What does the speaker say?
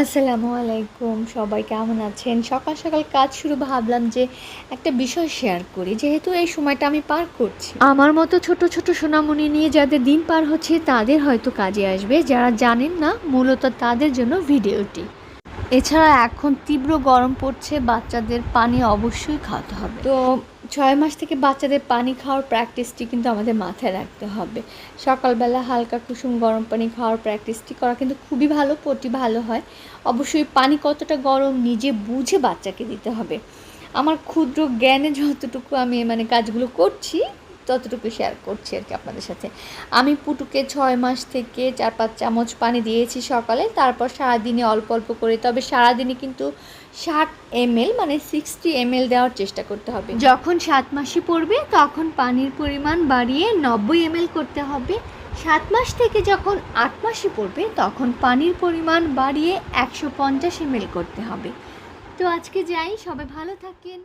আসসালামু আলাইকুম, সবাই কেমন আছেন? সকাল সকাল কাজ শুরু ভাবলাম যে একটা বিষয় শেয়ার করি। যেহেতু এই সময়টা আমি পার করছি। আমার মতো ছোট ছোট সোনামণি নিয়ে যাদের দিন পার হচ্ছে, তাদের হয়তো কাজে আসবে। যারা জানেন না, মূলত তাদের জন্য ভিডিওটি। এছাড়া এখন তীব্র গরম পড়ছে, বাচ্চাদের পানি অবশ্যই খাওয়াতে হবে। তো ছয় মাস থেকে বাচ্চাদের পানি খাওয়ার প্র্যাকটিসটি কিন্তু আমাদের মাথায় রাখতে হবে। সকালবেলা হালকা কুসুম, গরম পানি খাওয়ার প্র্যাকটিসটি করা কিন্তু খুবই ভালো পটি ভালো হয়। অবশ্যই পানি কতটা গরম নিজে বুঝে বাচ্চাকে দিতে হবে। আমার ক্ষুদ্র জ্ঞানে যতটুকু আমি মানে কাজগুলো করছি ততটুকু শেয়ার করছি আর কি আপনাদের সাথে। আমি পুটুকে ছয় মাস থেকে চার পাঁচ চামচ পানি দিয়েছি সকালে, তারপর সারাদিনে অল্প অল্প করে, তবে সারাদিনে কিন্তু ষাট এমএল মানে সিক্সটি এমএল দেওয়ার চেষ্টা করতে হবে। যখন সাত মাসে পড়বে, তখন পানির পরিমাণ বাড়িয়ে নব্বই এমএল করতে হবে। সাত মাস থেকে যখন আট মাসে পড়বে, তখন পানির পরিমাণ বাড়িয়ে একশো পঞ্চাশ এমএল করতে হবে। তো আজকে যাই, সবাই ভালো থাকেন।